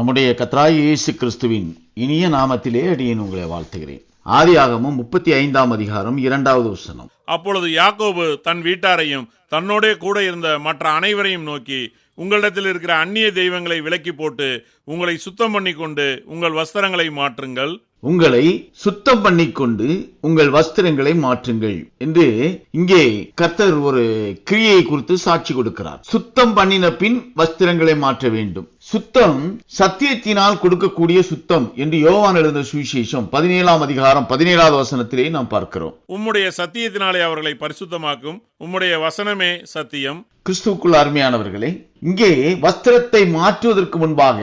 நம்முடைய கத்ராய் இயேசு கிறிஸ்துவின் இனிய நாமத்திலே அடியேன் உங்களை வாழ்த்துகிறேன். ஆதியாகமும் முப்பத்தி ஐந்தாம் அதிகாரம் இரண்டாவது வசனம். அப்பொழுது யாக்கோபு தன் வீட்டாரையும் தன்னோடே கூட இருந்த மற்ற அனைவரையும் நோக்கி உங்களிடத்தில் இருக்கிற அந்நிய தெய்வங்களை விலக்கி போட்டு உங்களை சுத்தம் பண்ணி கொண்டு உங்கள் வஸ்திரங்களை மாற்றுங்கள். உங்களை சுத்தம் பண்ணிக்கொண்டு உங்கள் வஸ்திரங்களை மாற்றுங்கள் என்று இங்கே கர்த்தர் ஒரு கிரியை குறித்து சாட்சி கொடுக்கிறார். சுத்தம் பண்ணின பின் வஸ்திரங்களை மாற்ற வேண்டும். சுத்தம் சத்தியத்தினால் கொடுக்கக்கூடிய சுத்தம் என்று யோவான் எழுந்த சுவிசேஷம் பதினேழாம் அதிகாரம் பதினேழாவது வசனத்திலே நாம் பார்க்கிறோம். உம்முடைய சத்தியத்தினாலே அவர்களை பரிசுத்தமாக்கும். உம்முடைய வசனமே சத்தியம். கிறிஸ்துவுக்குள் அருமையானவர்களே இங்கே வஸ்திரத்தை மாற்றுவதற்கு முன்பாக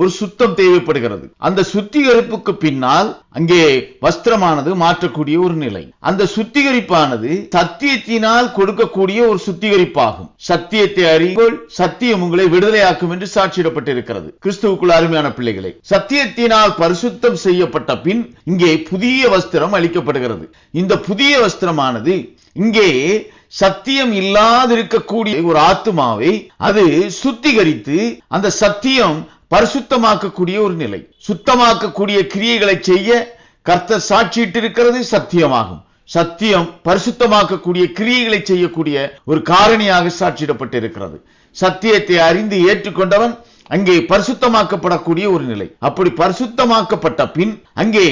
ஒரு சுத்தம் தேவைப்படுகிறது. அந்த சுத்திகரிப்புக்கு பின்னால் அங்கே வஸ்திரமானது மாற்றக்கூடிய ஒரு நிலை. அந்த சுத்திகரிப்பானது சத்தியத்தினால் கொடுக்கக்கூடிய ஒரு சுத்திகரிப்பாகும். சத்தியத்தை அறிவோல் சத்தியம் உங்களை விடுதலையாக்கும் என்று சாட்சியிடப்பட்டிருக்கிறது. கிறிஸ்துவுக்குள் அருமையான பிள்ளைகளை சத்தியத்தினால் பரிசுத்தம் செய்யப்பட்ட பின் இங்கே புதிய வஸ்திரம் அளிக்கப்படுகிறது. இந்த புதிய வஸ்திரமானது இங்கே சத்தியம் இல்லாதிருக்கக்கூடிய ஒரு ஆத்மாவை அது சுத்திகரித்து அந்த சத்தியம் பரிசுத்தமாக்கக்கூடிய ஒரு நிலை. சுத்தமாக்கக்கூடிய கிரியைகளை செய்ய கர்த்தர் சாட்சியிட்டிருக்கிறது சத்தியமாகும். சத்தியம் பரிசுத்தமாக்கக்கூடிய கிரியைகளை செய்யக்கூடிய ஒரு காரணியாக சாட்சியிடப்பட்டிருக்கிறது. சத்தியத்தை அறிந்து ஏற்றுக்கொண்டவன் அங்கே பரிசுத்தமாக்கப்படக்கூடிய ஒரு நிலை. அப்படி பரிசுத்தமாக்கப்பட்ட பின் அங்கே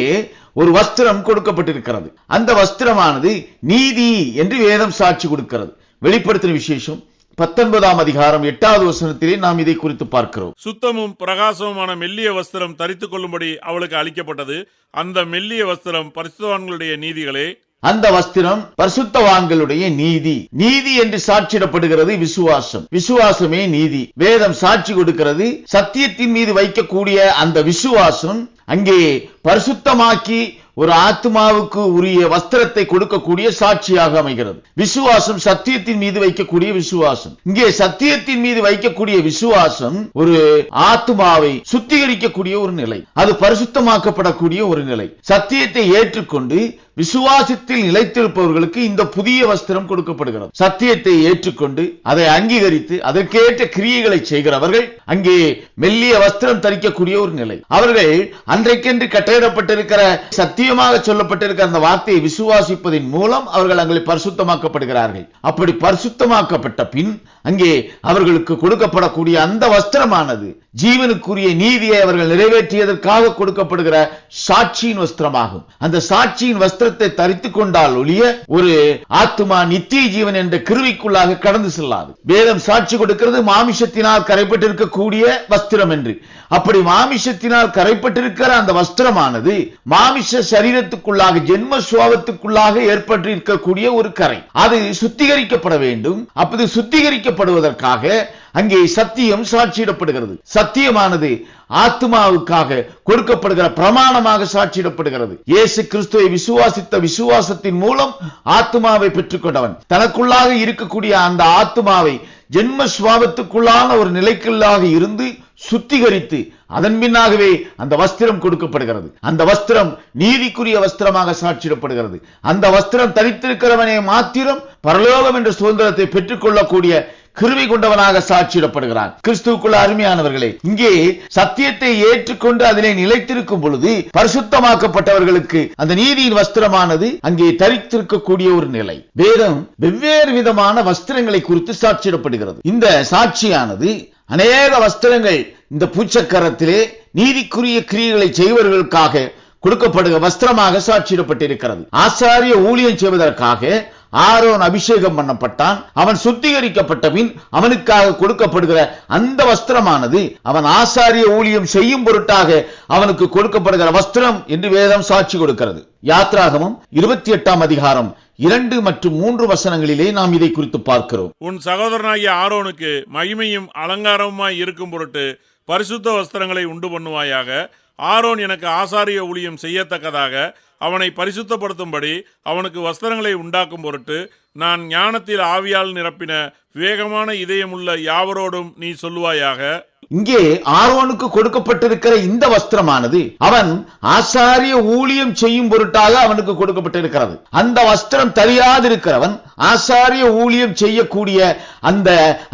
ஒரு வஸ்திரம் கொடுக்கப்பட்டிருக்கிறது. அந்த வஸ்திரமானது நீதி என்று வேதம் சாட்சி கொடுக்கிறது. வெளிப்படுத்தின விசேஷம் பத்தொன்பதாம் அதிகாரம் எட்டாவது வசனத்திலே நாம் இதை குறித்து பார்க்கிறோம். சுத்தமும் பிரகாசமுமான மெல்லிய வஸ்திரம் தரித்துக் கொள்ளும்படி அவளுக்கு அளிக்கப்பட்டது. அந்த மெல்லிய வஸ்திரம் பரிசுத்தவான்களுடைய நீதிகளே. அந்த வஸ்திரம் பரிசுத்தவான்களுடைய நீதி. நீதி என்று சாட்சியிடப்படுகிறது விசுவாசம். விசுவாசமே நீதி. வேதம் சாட்சி கொடுக்கிறது. சத்தியத்தின் மீது வைக்கக்கூடிய அந்த விசுவாசம் அங்கே பரிசுத்தமாக்கி ஒரு ஆத்மாவுக்கு உரிய வஸ்திரத்தை கொடுக்கக்கூடிய சாட்சியாக அமைகிறது. விசுவாசம் சத்தியத்தின் மீது வைக்கக்கூடிய விசுவாசம். இங்கே சத்தியத்தின் மீது வைக்கக்கூடிய விசுவாசம் ஒரு ஆத்மாவை சுத்திகரிக்கக்கூடிய ஒரு நிலை. அது பரிசுத்தமாக்கப்படக்கூடிய ஒரு நிலை. சத்தியத்தை ஏற்றுக்கொண்டு விசுவாசத்தில் நிலைத்திருப்பவர்களுக்கு இந்த புதிய வஸ்திரம் கொடுக்கப்படுகிறது. சத்தியத்தை ஏற்றுக்கொண்டு அதை அங்கீகரித்து அதற்கேற்ற கிரியைகளை செய்கிறவர்கள் அங்கே மெல்லிய வஸ்திரம் தரிக்கக்கூடிய ஒரு நிலை. அவர்கள் அன்றைக்கென்று கட்டளிடப்பட்டிருக்கிற சத்தியமாக சொல்லப்பட்டிருக்கிற அந்த வார்த்தையை விசுவாசிப்பதின் மூலம் அவர்கள் அங்கே பரிசுத்தமாக்கப்படுகிறார்கள். அப்படி பரிசுத்தமாக்கப்பட்ட பின் அங்கே அவர்களுக்கு கொடுக்கப்படக்கூடிய அந்த வஸ்திரமானது ஜீவனுக்குரிய நீதியை அவர்கள் நிறைவேற்றியதற்காக கொடுக்கப்படுகிற சாட்சியின் வஸ்திரமாகும். அந்த சாட்சியின் வஸ்திரத்தை தரித்து கொண்டால் ஒழிய ஒரு ஆத்மா நித்திய ஜீவன் என்ற கிருவிக்குள்ளாக கடந்து செல்லாது. வேதம் சாட்சி கொடுக்கிறது மாமிஷத்தினால் கரைப்பட்டிருக்கக்கூடிய வஸ்திரம் என்று. அப்படி மாமிஷத்தினால் கரைப்பட்டிருக்கிற அந்த வஸ்திரமானது மாமிச சரீரத்துக்குள்ளாக ஜென்ம சுவாபத்துக்குள்ளாக ஏற்பட்டிருக்கக்கூடிய ஒரு கரை. அது சுத்திகரிக்கப்பட வேண்டும். அப்படி சுத்திகரிக்கப்படுவதற்காக அங்கே சத்தியம் சாட்சியிடப்படுகிறது. சத்தியமானது ஆத்மாவுக்காக கொடுக்கப்படுகிற பிரமாணமாக சாட்சியிடப்படுகிறது. இயேசு கிறிஸ்துவை விசுவாசித்த விசுவாசத்தின் மூலம் ஆத்மாவை பெற்றுக்கொண்டவன். தனக்குள்ளாக இருக்கக்கூடிய அந்த ஆத்மாவை ஜென்ம சுவாபத்துக்குள்ளான ஒரு நிலைக்குள்ளாக இருந்து சுத்திகரித்து அதன் பின்னாகவே அந்த வஸ்திரம் கொடுக்கப்படுகிறது. அந்த வஸ்திரம் நீதிக்குரிய வஸ்திரமாக சாட்சியிடப்படுகிறது. அந்த வஸ்திரம் தரித்திருக்கிறவனே மாத்திரம் பரலோகம் என்ற சுதந்திரத்தை பெற்றுக்கொள்ளக்கூடிய கிருவி கொண்டவனாக சாட்சியிடப்படுகிறான் கிறிஸ்துக்குள்ள அருமையானவர்களே இங்கே சத்தியத்தை ஏற்றுக்கொண்டு அதிலே நிலைத்திருக்கும் பொழுது பரிசுத்தமாக்கப்பட்டவர்களுக்கு அந்த நீதியின் வஸ்திரமானது அங்கே தரித்திருக்கக்கூடிய ஒரு நிலை. வேதம் வெவ்வேறு விதமான வஸ்திரங்களை குறித்து சாட்சியிடப்படுகிறது. இந்த சாட்சியானது அநேக வஸ்திரங்கள் இந்த பூச்சக்கரத்திலே நீதிக்குரிய கிரியைகளை செய்வர்களுக்காக கொடுக்கப்படுகிற வஸ்திரமாக சாட்சியிடப்பட்டிருக்கிறது. ஆசாரிய ஊழியம் செய்வதற்காக ஆரோன் அபிஷேகம் பண்ணப்பட்டான் அவன் சுத்திகரிக்கப்பட்ட பின் அவனுக்காக கொடுக்கப்படுகிற அந்த வஸ்திரமானது அவன் ஆசாரிய ஊழியம் செய்யும் பொருட்டாக அவனுக்கு கொடுக்கப்படுகிற வஸ்திரம் என்று வேதம் சாட்சி கொடுக்கிறது. யாத்ராகமம் இருபத்தி எட்டாம் அதிகாரம் இரண்டு மற்றும் மூன்று வசனங்களிலே நாம் இதை குறித்து பார்க்கிறோம். உன் சகோதரனாகிய ஆரோனுக்கு மகிமையும் அலங்காரமுமாய் இருக்கும் பொருட்டு பரிசுத்த வஸ்திரங்களை உண்டு பண்ணுவாயாக ஆரோன் எனக்கு ஆசாரிய ஊழியம் செய்யத்தக்கதாக அவனை பரிசுத்தப்படுத்தும்படி அவனுக்கு வஸ்திரங்களை உண்டாக்கும் பொருட்டு நான் ஞானத்தில் ஆவியால் நிரப்பின வேகமான இதயமுள்ள யாவரோடும் நீ சொல்லுவாயாக இங்கே ஆரோனுக்கு கொடுக்கப்பட்டிருக்கிற இந்த வஸ்திரமானது அவன் ஆசாரிய ஊழியம் செய்யும் பொருட்டாக அவனுக்கு கொடுக்கப்பட்டிருக்கிறது. அந்த வஸ்திரம் தெரியாதிருக்கிறவன் ஆசாரிய ஊழியம் செய்யக்கூடிய அந்த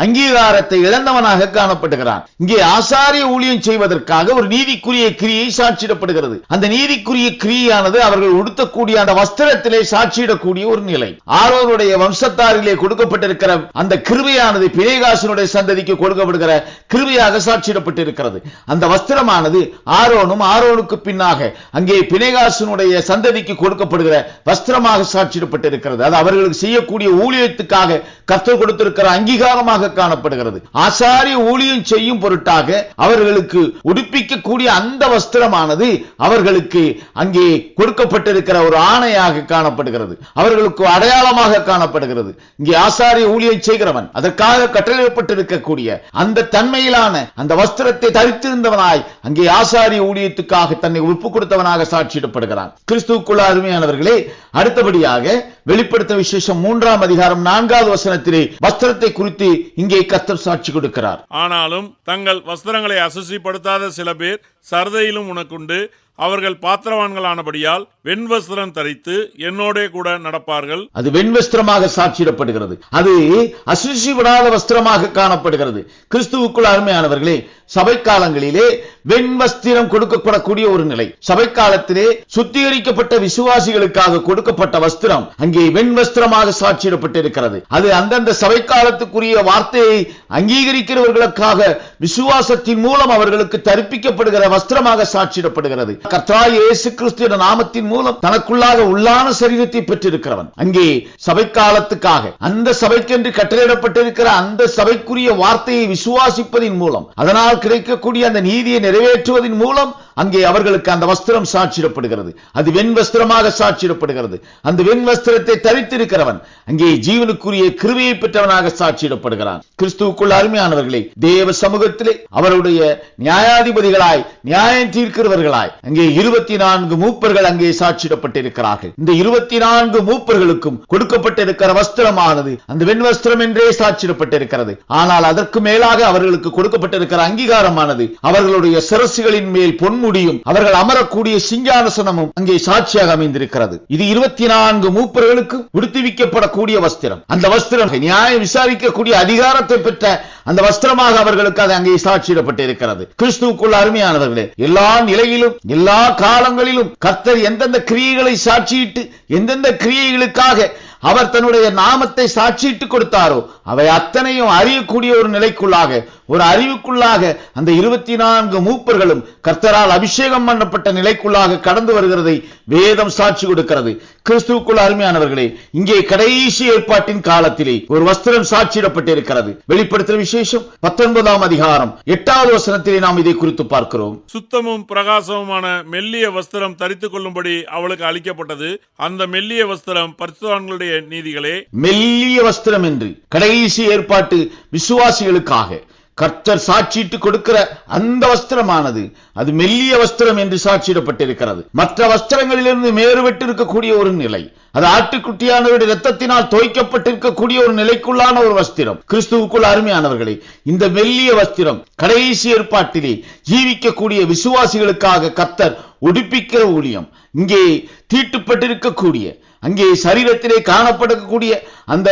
அங்கீகாரத்தை இழந்தவனாக காணப்படுகிறான். இங்கே ஆசாரிய ஊழியம் செய்வதற்காக ஒரு நீதிக்குரிய கிரியை சாட்சியிடப்படுகிறது. அந்த நீதிக்குரிய கிரியானது அவர்கள் உடுத்தக்கூடிய அந்த வஸ்திரத்திலே சாட்சியிடக்கூடிய ஒரு நிலை. ஆரோனுடைய வம்சத்தாரிலே கொடுக்கப்பட்டிருக்கிற அந்த கிருபையானது பிணைகாசனுடைய சந்ததிக்கு கொடுக்கப்படுகிற கிருபையாக சாட்சியிடப்பட்டிருக்கிறது அந்த வஸ்திரமானது ஆரோனும் ஆரோனுக்கு பின்னாக அங்கே பிணைகாசனுடைய சந்ததிக்கு கொடுக்கப்படுகிற வஸ்திரமாக சாட்சியிடப்பட்டிருக்கிறது. அது அவர்களுக்கு செய்யக்கூடிய ஊழியத்துக்காக கர்த்தர் கொடுத்திருக்கிற அங்கீகாரமாக காணப்படுகிறது. ஆசாரிய ஊழியம் செய்யும் பொருட்டாக அவர்களுக்கு உடுப்பிக்கக்கூடிய அந்த வஸ்திரமானது அவர்களுக்கு அங்கே கொடுக்கப்பட்டிருக்கிற ஒரு ஆணையாக காணப்படுகிறது. அவர்களுக்கு அடையாளமாக காணப்படுகிறது. இங்கே ஆசாரிய ஊழியம் செய்கிறவன் அதற்காக கட்டளையிடப்பட்டிருக்கக்கூடிய அந்த தன்மையிலான அந்த வஸ்திரத்தை தரித்திருந்தவனாய் அங்கே ஆசாரிய ஊழியத்துக்காக தன்னை ஒப்பு கொடுத்தவனாக சாட்சியிடப்படுகிறான். கிறிஸ்துக்குள்ள அருமையானவர்களே அடுத்தபடியாக வெளிப்படுத்த விசேஷம் மூன்றாம் அதிகாரம் நான்காவது வசனத்திலே வஸ்திரத்தை குறித்து இங்கே கத்தர் சாட்சி கொடுக்கிறார். ஆனாலும் தங்கள் வஸ்திரங்களை அசுசிப்படுத்தாத சில பேர் சரதையிலும் உனக்குண்டு அவர்கள் பாத்திரவான்களானபடியால் வெண்வஸ்திரம் தரித்து என்னோட கூட நடப்பார்கள். அது வெண்வஸ்திரமாக சாட்சியிடப்படுகிறது. அது அசுசி விடாத வஸ்திரமாக காணப்படுகிறது. கிறிஸ்துவுக்குள் அருமையானவர்களே சபை காலங்களிலே வெண்வஸ்திரம் கொடுக்கப்படக்கூடிய ஒரு நிலை. சபை காலத்திலே சுத்திகரிக்கப்பட்ட விசுவாசிகளுக்காக கொடுக்கப்பட்ட வஸ்திரம் அங்கே வெண்வஸ்திரமாக சாட்சியிடப்பட்டிருக்கிறது. அது அந்தந்த சபை காலத்துக்குரிய வார்த்தையை அங்கீகரிக்கிறவர்களுக்காக விசுவாசத்தின் மூலம் அவர்களுக்கு தரிப்பிக்கப்படுகிற வஸ்திரமாக சாட்சியிடப்படுகிறது. கர்த்தராய் இயேசு கிறிஸ்துவின் நாமத்தின் மூலம் தனக்குள்ளாக உள்ளான சரீரத்தை பெற்றிருக்கிறவன். அங்கே சபை காலத்துக்காக அந்த சபைக்கென்று கட்டளையிடப்பட்டிருக்கிற அந்த சபைக்குரிய வார்த்தையை விசுவாசிப்பதின் மூலம் அதனால் கிடைக்கக்கூடிய அந்த நீதியை நிறைவேற்றுவதன் மூலம் அங்கே அவர்களுக்கு அந்த வஸ்திரம் சாட்சியிடப்படுகிறது. அது வெண் வஸ்திரமாக சாட்சியிடப்படுகிறது. அந்த வெண் வஸ்திரத்தை தரித்திருக்கிறவன் அங்கே ஜீவனுக்குரிய கிருவியை பெற்றவனாக சாட்சியிடப்படுகிறான். கிறிஸ்துவுக்குள் அருமையானவர்களே தேவ சமூகத்திலே அவருடைய நியாயாதிபதிகளாய் நியாயம் தீர்க்கிறவர்களாய் அங்கே இருபத்தி நான்கு மூப்பர்கள் அங்கே சாட்சியிடப்பட்டிருக்கிறார்கள். இந்த இருபத்தி நான்கு மூப்பர்களுக்கும் கொடுக்கப்பட்டிருக்கிற வஸ்திரமானது அந்த வெண் வஸ்திரம் என்றே சாட்சியிடப்பட்டிருக்கிறது. ஆனால் அதற்கு மேலாக அவர்களுக்கு கொடுக்கப்பட்டிருக்கிற அங்கீகாரமானது. அவர்களுடைய சிரசுகளின் மேல் பொன்முடியும் அவர்கள் அமரக்கூடிய சிங்கானசனமும் அங்கே சாட்சியாக அமைந்திருக்கிறது. இது இருபத்தி நான்கு மூப்பர்களுக்கு உடுத்துவிக்கப்படக்கூடிய வஸ்திரம். அந்த வஸ்திரம் நியாயம் விசாரிக்கக்கூடிய அதிகாரத்தை பெற்ற அந்த வஸ்திரமாக அவர்களுக்கு அது அங்கே சாட்சியிடப்பட்டிருக்கிறது. கிறிஸ்துவுக்குள் அருமையானவர்களே எல்லா நிலையிலும் எல்லா காலங்களிலும் கர்த்தர் எந்தெந்த கிரியைகளை சாட்சியிட்டு எந்தெந்த கிரியைகளுக்காக அவர் தன்னுடைய நாமத்தை சாட்சியிட்டு கொடுத்தாரோ அவை அத்தனையும் அறியக்கூடிய ஒரு நிலைக்குள்ளாக ஒரு அறிவுக்குள்ளாக அந்த இருபத்தி நான்கு மூப்பர்களும் கர்த்தரால் அபிஷேகம் பண்ணப்பட்ட நிலைக்குள்ளாக கடந்து வருகிறதை வேதம் சாட்சி கொடுக்கிறது. கிறிஸ்துவுக்குள் அருமையானவர்களே இங்கே கடைசி ஏற்பாட்டின் காலத்திலே ஒரு வஸ்திரம் சாட்சியிடப்பட்டிருக்கிறது. வெளிப்படுத்துகிற விசேஷம் பத்தொன்பதாம் அதிகாரம் எட்டாவது வசனத்திலே நாம் இதை குறித்து பார்க்கிறோம். சுத்தமும் பிரகாசமுமான மெல்லிய வஸ்திரம் தரித்துக் கொள்ளும்படி அவளுக்கு அளிக்கப்பட்டது. அந்த மெல்லிய வஸ்திரம் பரிசுத்தவான்களுடைய நீதிகளே. மெல்லிய வஸ்திரம் என்று கடைசி ஏற்பாட்டு விசுவாசிகளுக்காக கர்த்தர் சாட்சியிட்டு கொடுக்கிற அந்த வஸ்திரமானது அது மெல்லிய வஸ்திரம் என்று சாட்சியிடப்பட்டிருக்கிறது. மற்ற வஸ்திரங்களிலிருந்து மேறுபட்டு இருக்கக்கூடிய ஒரு நிலை அது ஆட்டுக்குட்டியானவருடைய ரத்தத்தினால் துவைக்கப்பட்டிருக்கக்கூடிய ஒரு நிலைக்குள்ளான ஒரு வஸ்திரம். கிறிஸ்துவுக்குள் அருமையானவர்களே இந்த மெல்லிய வஸ்திரம் கடைசி ஏற்பாட்டிலே ஜீவிக்கக்கூடிய விசுவாசிகளுக்காக கர்த்தர் உடுப்பிக்கிற ஊழியம். இங்கே தீட்டுப்பட்டிருக்கக்கூடிய அங்கே சரீரத்திலே காணப்படக்கூடிய அந்த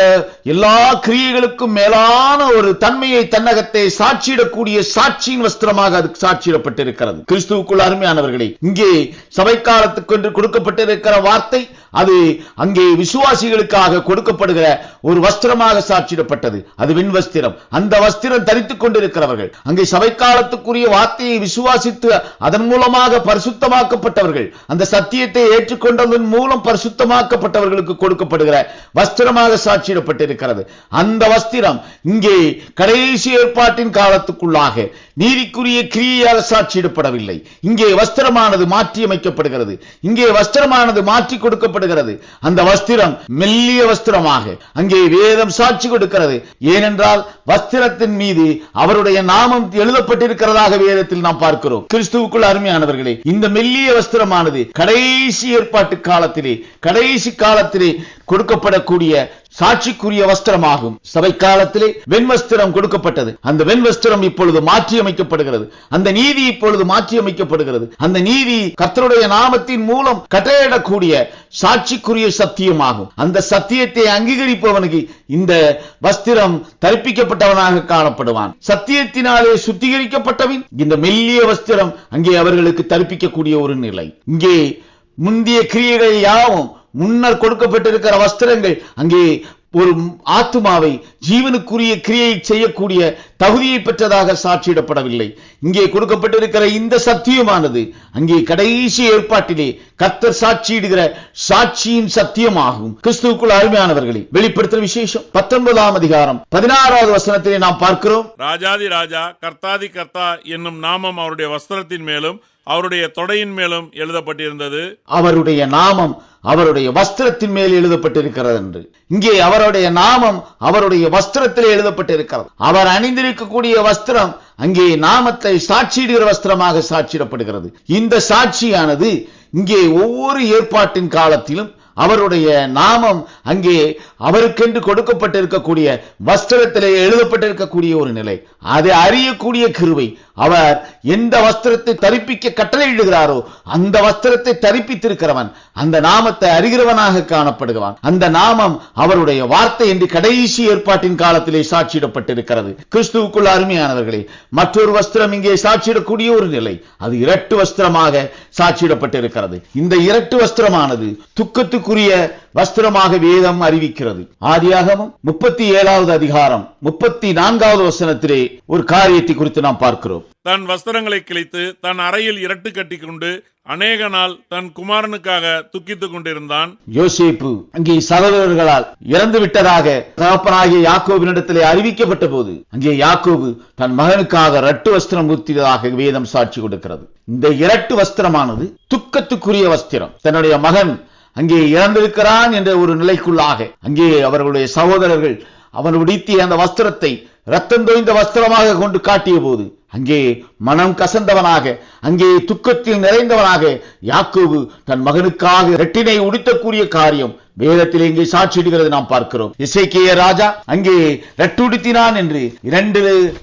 எல்லா கிரியைகளுக்கும் மேலான ஒரு தன்மையை தன்னகத்தை சாட்சியிடக்கூடிய சாட்சியின் வஸ்திரமாக அது சாட்சியிடப்பட்டிருக்கிறது. கிறிஸ்துவுக்குள் அருமையானவர்களே இங்கே சபை காலத்துக்கு என்று கொடுக்கப்பட்டிருக்கிற வார்த்தை அது அங்கே விசுவாசிகளுக்காக கொடுக்கப்படுகிற ஒரு வஸ்திரமாக சாட்சியிடப்பட்டது. அது விண் வஸ்திரம். அந்த வஸ்திரம் தரித்துக் கொண்டிருக்கிறவர்கள் அங்கே சபை காலத்துக்குரிய வார்த்தையை விசுவாசித்து அதன் மூலமாக பரிசுத்தமாக்கப்பட்டவர்கள் அந்த சத்தியத்தை ஏற்றுக்கொண்டதன் மூலம் பரிசுத்தமாக்கப்பட்டவர்களுக்கு கொடுக்கப்படுகிற வஸ்திரமாக சாட்சிடப்பட்டிருக்கிறது அந்த வஸ்திரம் இங்கே கடைசி ஏற்பாட்டின் காலத்துக்குள்ளாக நீதிக்குரிய கிரியையால் சாட்சியிடப்படவில்லை. இங்கே வஸ்திரமானது மாற்றியமைக்கப்படுகிறது. இங்கே வஸ்திரமானது மாற்றி கொடுக்கப்படுகிறது. அந்த வஸ்திரம் மெல்லிய வஸ்திரமாக அங்கே வேதம் சாட்சி கொடுக்கிறது. ஏனென்றால் வஸ்திரத்தின் மீது அவருடைய நாமம் எழுதப்பட்டிருக்கிறதாக வேதத்தில் நாம் பார்க்கிறோம். கிறிஸ்துவுக்குள் அருமையானவர்களே இந்த மெல்லிய வஸ்திரமானது கடைசி ஏற்பாட்டு காலத்திலே கடைசி காலத்திலே கொடுக்கப்படக்கூடிய சாட்சிக்குரிய வஸ்திரமாகும். சபை காலத்திலே வெண்வஸ்திரம் கொடுக்கப்பட்டது. அந்த வெண்வஸ்திரம் இப்பொழுது மாற்றி அமைக்கப்படுகிறது அந்த நீதி இப்பொழுது மாற்றி அமைக்கப்படுகிறது அந்த நீதி கர்த்தருடைய நாமத்தின் மூலம் கட்டையிடக்கூடிய சாட்சிக்குரிய சத்தியமாகும். அந்த சத்தியத்தை அங்கீகரிப்பவனுக்கு இந்த வஸ்திரம் தரிப்பிக்கப்பட்டவனாக காணப்படுவான். சத்தியத்தினாலே சுத்திகரிக்கப்பட்டவன் இந்த மெல்லிய வஸ்திரம் அங்கே அவர்களுக்கு தரிப்பிக்கக்கூடிய ஒரு நிலை. இங்கே முந்திய கிரியைகள் யாவும் முன்னர் கொடுக்கப்பட்டிருக்கிற வஸ்திரங்கள் அங்கே ஒரு ஆத்துமாவை ஜீவனுக்குரிய கிரியை செய்யக்கூடிய தகுதியை பெற்றதாக சாட்சியிடப்படவில்லை. இங்கே கொடுக்கப்பட்டிருக்கிற இந்த சத்தியமானது அங்கே கடைசி ஏற்பாட்டிலே கர்த்தர் சாட்சியிடுகிற சாட்சியின் சத்தியமாகும். கிறிஸ்துவுக்குள் அருமையானவர்களை வெளிப்படுத்துகிற விசேஷம். பத்தொன்பதாம் அதிகாரம் பதினாறாவது வசனத்திலே நாம் பார்க்கிறோம். ராஜாதி ராஜா கர்த்தாதி கர்த்தா என்னும் நாமம் அவருடைய வஸ்திரத்தின் மேலும் அவருடைய தொடையின் மேலும் எழுதப்பட்டிருந்தது. அவருடைய நாமம் அவருடைய வஸ்திரத்தின் மேல் எழுதப்பட்டிருக்கிறது என்று. இங்கே அவருடைய நாமம் அவருடைய வஸ்திரத்தில் எழுதப்பட்டிருக்கிறது. அவர் அணிந்திருக்கக்கூடிய வஸ்திரம் அங்கே நாமத்தை சாட்சியிடுகிற வஸ்திரமாக சாட்சியிடப்படுகிறது. இந்த சாட்சியானது இங்கே ஒவ்வொரு ஏற்பாட்டின் காலத்திலும் அவருடைய நாமம் அங்கே அவருக்கென்று கொடுக்கப்பட்டிருக்கக்கூடிய வஸ்திரத்திலே எழுதப்பட்டிருக்கக்கூடிய ஒரு நிலை. அதை அறியக்கூடிய கிருவை அவர் எந்த வஸ்திரத்தை தரிப்பிக்க கட்டளையிடுகிறாரோ அந்த வஸ்திரத்தை தரிப்பித்திருக்கிறவன் அந்த நாமத்தை அறிகிறவனாக காணப்படுகிறான் அந்த நாமம் அவருடைய வார்த்தை என்று கடைசி ஏற்பாட்டின் காலத்திலே சாட்சியிடப்பட்டிருக்கிறது. கிறிஸ்துவுக்குள் அருமையானவர்களே மற்றொரு வஸ்திரம் இங்கே சாட்சியிடக்கூடிய ஒரு நிலை. அது இரட்டு வஸ்திரமாக சாட்சியிடப்பட்டிருக்கிறது. இந்த இரட்டு வஸ்திரமானது துக்கத்துக்கு துக்கத்துக்குரிய வஸ்திரமாக வேதம் அறிவிக்கிறது. ஆதியாகமம் முப்பத்தி ஏழாவது அதிகாரம் முப்பத்தி நான்காவது வசனத்திலே ஒரு காரியத்தை குறித்து நாம் பார்க்கிறோம். தன் வஸ்திரங்களை கிழித்து தன் அறையில் இரட்டு கட்டி கொண்டு அநேக நாள் தன் குமாரனுக்காக துக்கித்துக் கொண்டிருந்தான். யோசேப்பு அங்கே சகோதரர்களால் இறந்து விட்டதாக தகப்பனாகிய யாக்கோபினிடத்திலே அறிவிக்கப்பட்ட போது அங்கே யாக்கோபு தன் மகனுக்காக இரட்டு வஸ்திரம் ஊத்தியதாக வேதம் சாட்சி கொடுக்கிறது. இந்த இரட்டு வஸ்திரமானது துக்கத்துக்குரிய வஸ்திரம். தன்னுடைய மகன் அங்கே இறந்திருக்கிறான் என்ற ஒரு நிலைக்குள்ளாக. அங்கே அவர்களுடைய சகோதரர்கள் அவன் உடுத்திய அந்த வஸ்திரத்தை ரத்தம் தோய்ந்த வஸ்திரமாக கொண்டு காட்டிய போது அங்கே மனம் கசந்தவனாக அங்கே துக்கத்தில் நிறைந்தவனாக யாக்கோபு தன் மகனுக்காக இரட்டினை உடுத்தக்கூடிய காரியம் வேதத்தில் இங்கே சாட்சியிடுகிறது நாம் பார்க்கிறோம். இசைக்கிய ராஜா அங்கே ரெட்டுடுத்தினான் என்று இரண்டு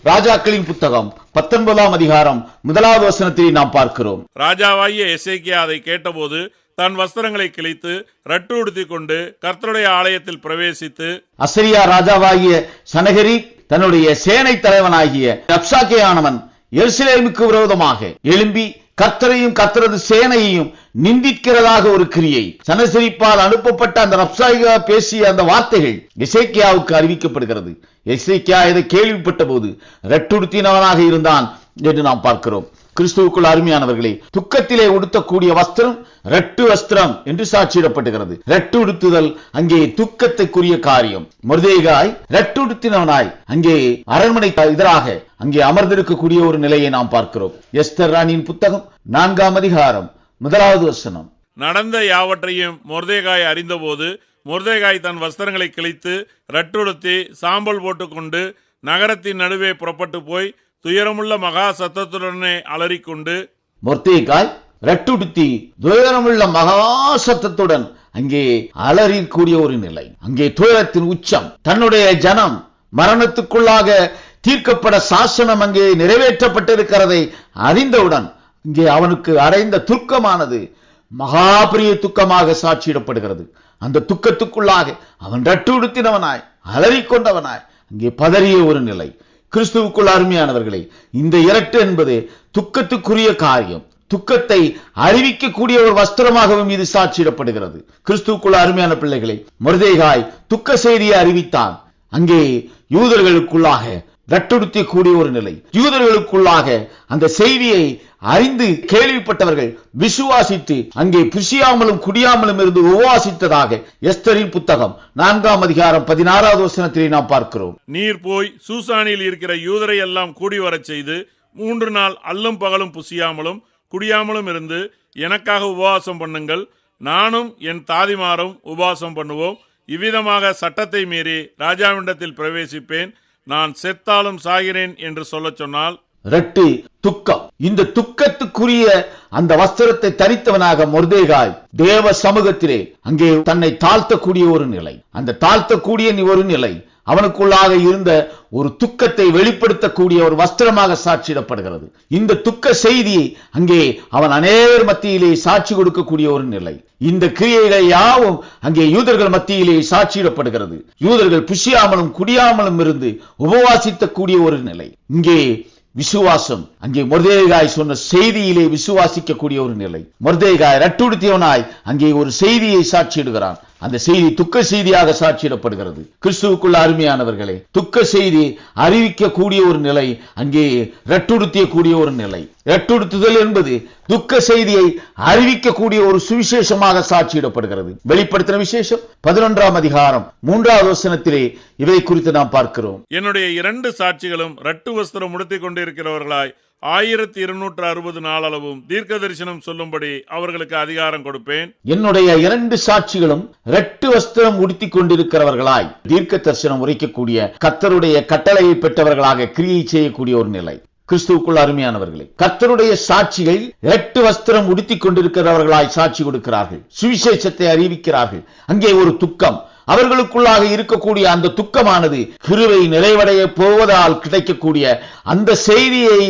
ராஜாக்களின் புத்தகம் பத்தொன்பதாம் அதிகாரம் முதலாவது வசனத்தில் நாம் பார்க்கிறோம். ராஜாவாகிய இசைக்கியா அதை கேட்டபோது தன் வஸ்திரங்களை கிழித்து ரட்டு உடுத்திக் கொண்டு கர்த்தருடைய ஆலயத்தில் பிரவேசித்து அசரியா ராஜாவாகிய சனகரி தன்னுடைய சேனை தலைவனாகிய ரப்சாக்கேயானவன் எருசலேமுக்கு விரோதமாக எழும்பி கர்த்தரையும் கர்த்தரது சேனையையும் நிந்திக்கிறதாக ஒரு கிரியை. சனசரிப்பால் அனுப்பப்பட்ட அந்த ரப்சாயிகா பேசிய அந்த வார்த்தைகள் இசைக்கியாவுக்கு அறிவிக்கப்படுகிறது. இசைக்கியா இதை கேள்விப்பட்ட போது ரெட்டுடுத்தினவனாக இருந்தான் என்று நாம் பார்க்கிறோம். கிறிஸ்துவுக்குள் அருமையானவர்களே துக்கத்திலே உடுத்தக்கூடிய வஸ்திரம் ரெட்டு வஸ்திரம் என்று சாட்சியிடப்படுகிறது ரெட்டு உடுத்துதல் அங்கே துக்கத்துக்குரிய காரியம். மருதேகாய் ரெட்டு உடுத்தினவனாய் அங்கே அரண்மனை எதிராக அங்கே அமர்ந்திருக்கக்கூடிய ஒரு நிலையை நாம் பார்க்கிறோம். எஸ்தர் ராணியின் புத்தகம் நான்காம் அதிகாரம் முதலாவது வசனம். நடந்த யாவற்றையும் மொர்தேகாய் அறிந்தபோது மொர்தேகாய் தன் வஸ்திரங்களை கிழித்து ரட்டுடுத்தி சாம்பல் போட்டுக்கொண்டு நகரத்தின் நடுவே புறப்பட்டு போய் துயரமுள்ள மகா சத்தத்துடனே அலறிக்கொண்டு மொர்தேகாய் ரெட்டுடுத்தி துயரமுள்ள மகா சத்தத்துடன் அங்கே அலறிக்கூடிய ஒரு நிலை. அங்கே துயரத்தின் உச்சம் தன்னுடைய ஜனம் மரணத்துக்குள்ளாக தீர்க்கப்பட சாசனம் அங்கே நிறைவேற்றப்பட்டிருக்கிறதை அறிந்தவுடன் இங்கே அவனுக்கு அடைந்த துக்கமானது மகாபிரிய துக்கமாக சாட்சியிடப்படுகிறது. அந்த துக்கத்துக்குள்ளாக அவன் ரட்டு உடுத்தினவனாய் அலறிக்கொண்டவனாய் அங்கே பதறிய ஒரு நிலை. கிறிஸ்துவுக்குள் அருமையானவர்களே இந்த இரட்டு என்பது துக்கத்துக்குரிய காரியம். துக்கத்தை அறிவிக்கக்கூடிய ஒரு வஸ்திரமாகவும் இது சாட்சியிடப்படுகிறது கிறிஸ்துவுக்குள் அருமையான பிள்ளைகளை மருதேகாய் துக்க செய்தியை அறிவித்தான். அங்கே யூதர்களுக்குள்ளாக ரட்டுடுத்திய கூடிய ஒரு நிலை. யூதர்களுக்குள்ளாக அந்த செய்தியை அறிந்து கேள்விப்பட்டவர்கள் விசுவாசித்து அங்கே புசியாமலும் குடியாமலும் இருந்து உபவாசித்ததாக எஸ்தரின் புத்தகம் நான்காம் அதிகாரம் பதினாறாவது வசனத்திலே நாம் பார்க்கிறோம். நீர் போய் சூசானில் இருக்கிற யூதரை எல்லாம் கூடி வரச் செய்து மூன்று நாள் அல்லும் பகலும் புசியாமலும் குடியாமலும் இருந்து எனக்காக உபவாசம் பண்ணுங்கள். நானும் என் தாதிமாரும் உபவாசம் பண்ணுவோம். இவ்விதமாக சட்டத்தை மீறி ராஜாவிண்டத்தில் பிரவேசிப்பேன். நான் செத்தாலும் சாகிறேன் என்று சொல்ல சொன்னால் ரெட்டு துக்கம். இந்த துக்கத்துக்குரிய அந்த வஸ்திரத்தை தரித்தவனாக முருதேகாய் தேவ சமூகத்திலே அங்கே தன்னை தாழ்த்தக்கூடிய ஒரு நிலை. அந்த தாழ்த்தக்கூடிய ஒரு நிலை. அவனுக்குள்ளாக இருந்த ஒரு துக்கத்தை வெளிப்படுத்தக்கூடிய ஒரு வஸ்திரமாக சாட்சியிடப்படுகிறது. இந்த துக்க செய்தியை அங்கே அவன் அநேகர் மத்தியிலே சாட்சி கொடுக்கக்கூடிய ஒரு நிலை. இந்த கிரியைகள் யாவும் அங்கே யூதர்கள் மத்தியிலே சாட்சியிடப்படுகிறது. யூதர்கள் புசியாமலும் குடியாமலும் இருந்து உபவாசித்த கூடிய ஒரு நிலை. இங்கே விசுவாசம் அங்கே மொர்தேகாய் சொன்ன செய்தியிலே விசுவாசிக்கக்கூடிய ஒரு நிலை. மொர்தேகாய் ரட்டுடுத்தியவனாய் அங்கே ஒரு செய்தியை சாட்சியிடுகிறான். அந்த செய்தி துக்க செய்தியாக சாட்சியிடப்படுகிறது. கிறிஸ்துவுக்குள்ள அருமையானவர்களே துக்க செய்தி அறிவிக்கக்கூடிய ஒரு நிலை அங்கே ரட்டுடுத்திய கூடிய ஒரு நிலை. ரட்டுடுத்துதல் என்பது துக்க செய்தியை அறிவிக்கக்கூடிய ஒரு சுவிசேஷமாக சாட்சியிடப்படுகிறது. வெளிப்படுத்தின விசேஷம் பதினொன்றாம் அதிகாரம் மூன்றாவது வசனத்திலே இவை குறித்து நாம் பார்க்கிறோம். என்னுடைய இரண்டு சாட்சிகளும் ரட்டு வஸ்திரம் உடுத்திக் கொண்டிருக்கிறவர்களாய் ஆயிரத்தி இருநூற்று அறுபது நாளளவும் தீர்க்க தரிசனம் சொல்லும்படி அவர்களுக்கு அதிகாரம் கொடுப்பேன். என்னுடைய இரண்டு சாட்சிகளும் ரெட்டு வஸ்திரம் உடுத்திக் கொண்டிருக்கிறவர்களாய் தீர்க்க தரிசனம் உரைக்கக்கூடிய கத்தருடைய கட்டளையை பெற்றவர்களாக கிரியை செய்யக்கூடிய ஒரு நிலை. கிறிஸ்துவுக்குள் அருமையானவர்களே கர்த்தருடைய சாட்சிகள் எட்டு வஸ்திரம் உடுத்திக் கொண்டிருக்கிறவர்களாய் சாட்சி கொடுக்கிறார்கள் சுவிசேஷத்தை அறிவிக்கிறார்கள். அங்கே ஒரு துக்கம் அவர்களுக்குள்ளாக இருக்கக்கூடிய அந்த துக்கமானது கிருவை நிறைவடைய போவதால் கிடைக்கக்கூடிய அந்த செய்தியை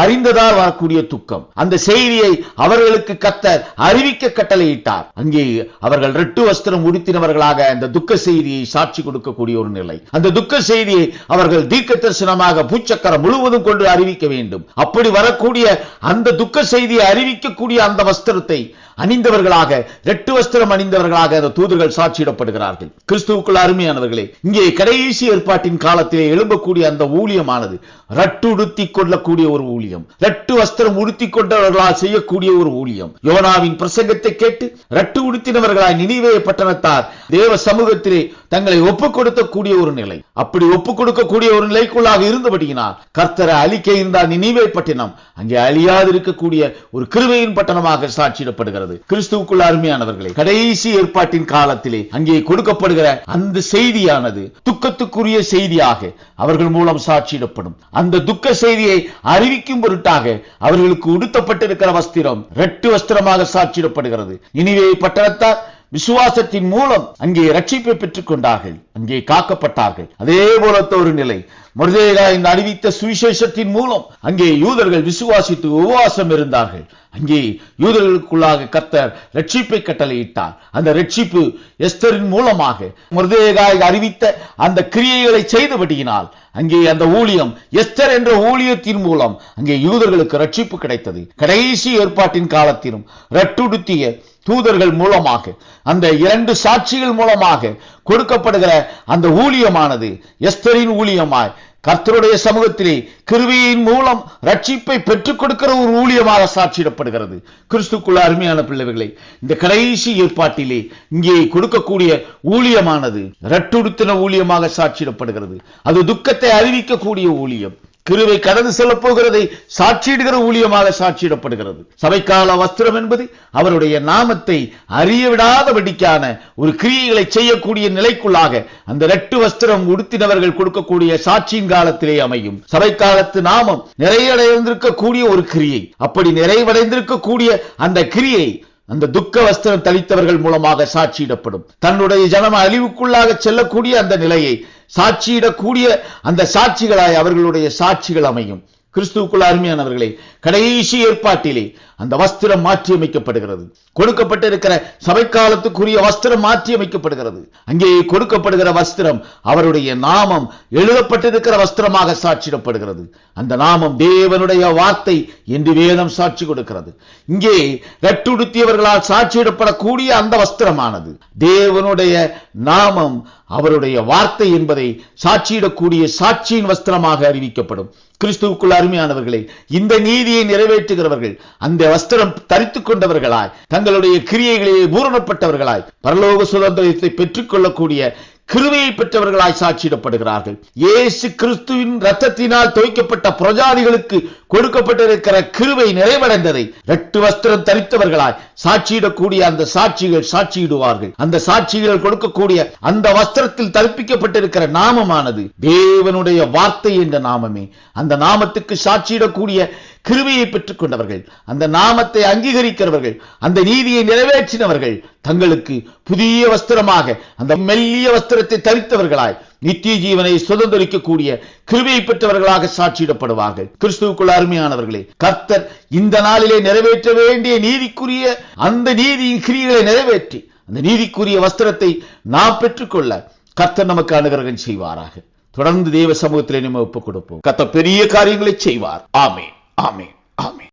அறிந்ததால் வரக்கூடிய துக்கம். அந்த செய்தியை அவர்களுக்கு கத்தர் அறிவிக்க கட்டளையிட்டார். அங்கே அவர்கள் ரெட்டு வஸ்திரம் உடுத்தினவர்களாக அந்த துக்க செய்தியை சாட்சி கொடுக்கக்கூடிய ஒரு நிலை. அந்த துக்க செய்தியை அவர்கள் தீர்க்க தரிசனமாக பூச்சக்கரம் முழுவதும் கொண்டு அறிவிக்க வேண்டும். அப்படி வரக்கூடிய அந்த துக்க செய்தியை அறிவிக்கக்கூடிய அந்த வஸ்திரத்தை அணிந்தவர்களாக ரெட்டு வஸ்திரம் அணிந்தவர்களாக அந்த தூதர்கள் சாட்சியிடப்படுகிறார்கள். கிறிஸ்துவுக்குள் அருமையானவர்களே இங்கே கடைசி ஏற்பாட்டின் காலத்திலே எழும்பக்கூடிய அந்த ஊழியமானது ரட்டு உடுத்தி கொள்ளக்கூடிய ஒரு ஊழியம் ரட்டு வஸ்திரம் உடுத்தி கொண்டவர்களால் செய்யக்கூடிய ஒரு ஊழியம். யோனாவின் பிரசங்கத்தை கேட்டு ரட்டு உடுத்தினவர்களாய் நினைவே பட்டணத்தார் தேவ சமூகத்திலே தங்களை ஒப்புக் கொடுக்கக்கூடிய ஒரு நிலை. அப்படி ஒப்புக் கொடுக்கக்கூடிய ஒரு நிலைக்குள்ளாக இருந்தபடியினால் கர்த்தரை அழிக்க இருந்தால் நினைவே பட்டினம். அங்கே அழியாதிருக்கக்கூடிய ஒரு கிருபையின் பட்டணமாக சாட்சியிடப்படுகிறது. சொல்லுகிறது கிறிஸ்துவுக்குள் அருமையானவர்களே கடைசி ஏற்பாட்டின் காலத்திலே அங்கே கொடுக்கப்படுகிற அந்த செய்தியானது துக்கத்துக்குரிய செய்தியாக அவர்கள் மூலம் சாட்சியிடப்படும். அந்த துக்க செய்தியை அறிவிக்கும் பொருட்டாக அவர்களுக்கு உடுத்தப்பட்டிருக்கிற வஸ்திரம் ரெட்டு வஸ்திரமாக சாட்சியிடப்படுகிறது. இனிவே பட்டணத்தார் விசுவாசத்தின் மூலம் அங்கே ரட்சிப்பை பெற்றுக் கொண்டார்கள் அங்கே காக்கப்பட்டார்கள். அதே போலத்த ஒரு நிலை. மொர்தேகா இந்த அறிவித்த சுவிசேஷத்தின் மூலம் அங்கே யூதர்கள் விசுவாசித்து உபவாசம் இருந்தார்கள். அங்கே யூதர்களுக்குள்ளாக கத்தர் ரட்சிப்பை கட்டளையிட்டார். அந்த ரட்சிப்பு எஸ்தரின் மூலமாக மொர்தேகாய் அறிவித்த அந்த கிரியைகளை செய்தபடியினால் அங்கே அந்த ஊழியம் எஸ்தர் என்ற ஊழியத்தின் மூலம் அங்கே யூதர்களுக்கு ரட்சிப்பு கிடைத்தது. கடைசி ஏற்பாட்டின் காலத்திலும் ரட்டுடுத்திய தூதர்கள் மூலமாக அந்த இரண்டு சாட்சிகள் மூலமாக கொடுக்கப்படுகிற அந்த ஊழியமானது எஸ்தரின் ஊழியமாய் கர்த்தருடைய சமூகத்திலே கிருவியின் மூலம் ரட்சிப்பை பெற்றுக் கொடுக்கிற ஒரு ஊழியமாக சாட்சியிடப்படுகிறது. கிறிஸ்துக்குள்ள அருமையான பிள்ளைகளை இந்த கடைசி ஏற்பாட்டிலே இங்கே கொடுக்கக்கூடிய ஊழியமானது ரட்டுடுத்தின ஊழியமாக சாட்சியிடப்படுகிறது. அது துக்கத்தை அறிவிக்கக்கூடிய ஊழியம். கிருவை கடந்து செல்ல போகிறதை சாட்சியிடுகிற ஊழியமாக சாட்சியிடப்படுகிறது. சபைக்கால வஸ்திரம் என்பது அவருடைய நாமத்தை அறிய விடாதபடிக்கான ஒரு கிரியைகளை செய்யக்கூடிய நிலைக்குள்ளாக அந்த ரெட்டு வஸ்திரம் உடுத்தினவர்கள் கொடுக்கக்கூடிய சாட்சியின் காலத்திலே அமையும். சபைக்காலத்து நாமம் நிறைவடைந்திருக்கக்கூடிய ஒரு கிரியை. அப்படி நிறைவடைந்திருக்கக்கூடிய அந்த கிரியை அந்த துக்க வஸ்திரம் தளித்தவர்கள் மூலமாக சாட்சியிடப்படும். தன்னுடைய ஜனம அழிவுக்குள்ளாக செல்லக்கூடிய அந்த நிலையை சாட்சியிடக்கூடிய அந்த சாட்சிகளாய் அவர்களுடைய சாட்சிகள் அமையும். கிறிஸ்துவுக்குள் அருமையானவர்களே கடைசி ஏற்பாட்டிலே அந்த வஸ்திரம் மாற்றி அமைக்கப்படுகிறது கொடுக்கப்பட்டிருக்கிற சபைக்காலத்துக்குரிய வஸ்திரம் மாற்றி அமைக்கப்படுகிறது அங்கே கொடுக்கப்படுகிற வஸ்திரம் அவருடைய நாமம் எழுதப்பட்டிருக்கிற வஸ்திரமாக சாட்சிடப்படுகிறது அந்த நாமம் தேவனுடைய வார்த்தை என்று வேதம் சாட்சி கொடுக்கிறது. இங்கே கட்டுடுத்தியவர்களால் சாட்சியிடப்படக்கூடிய அந்த வஸ்திரமானது தேவனுடைய நாமம் அவருடைய வார்த்தை என்பதை சாட்சியிடக்கூடிய சாட்சியின் வஸ்திரமாக அறிவிக்கப்படும். கிறிஸ்துவுக்குள் அருமையானவர்களே இந்த நீதியை நிறைவேற்றுகிறவர்கள் அந்த வஸ்திரம் தரித்துக் கொண்டவர்களாய் தங்களுடைய கிரியைகளிலே பூரணப்பட்டவர்களாய் பரலோக சுதந்திரத்தை பெற்றுக்கொள்ளக்கூடிய கிருவையை பெற்றவர்களாய் சாட்சியிடப்படுகிறார்கள். இயேசு கிறிஸ்துவின் ரத்தத்தினால் துவைக்கப்பட்ட பிரஜாதிகளுக்கு கொடுக்கப்பட்டிருக்கிற கிருவை நிறைவடைந்ததை ரெட்டு வஸ்திரம் தரித்தவர்களாய் சாட்சியிடக்கூடிய அந்த சாட்சிகள் சாட்சியிடுவார்கள். அந்த சாட்சிகள் கொடுக்கக்கூடிய அந்த வஸ்திரத்தில் தரிப்பிக்கப்பட்டிருக்கிற நாமமானது தேவனுடைய வார்த்தை என்ற நாமமே. அந்த நாமத்துக்கு சாட்சியிடக்கூடிய கிருபையை பெற்றுக் கொண்டவர்கள் அந்த நாமத்தை அங்கீகரிக்கிறவர்கள் அந்த நீதியை நிறைவேற்றினவர்கள் தங்களுக்கு புதிய வஸ்திரமாக அந்த மெல்லிய வஸ்திரத்தை தரித்தவர்களாய் நித்திய ஜீவனை சுதந்திரிக்கக்கூடிய கிருபையை பெற்றவர்களாக சாட்சியிடப்படுவார்கள். கிறிஸ்துவுக்குள் அருமையானவர்களே கர்த்தர் இந்த நாளிலே நிறைவேற்ற வேண்டிய நீதிக்குரிய அந்த நீதியின் கிரியைகளை நிறைவேற்றி அந்த நீதிக்குரிய வஸ்திரத்தை நாம் பெற்றுக்கொள்ள கர்த்தர் நமக்கு அனுகிரகம் செய்வாராக. தொடர்ந்து தேவ சமூகத்திலே நம்ம ஒப்புக் கொடுப்போம் கர்த்தர் பெரிய காரியங்களை செய்வார். ஆமே ஆமென் ஆமென்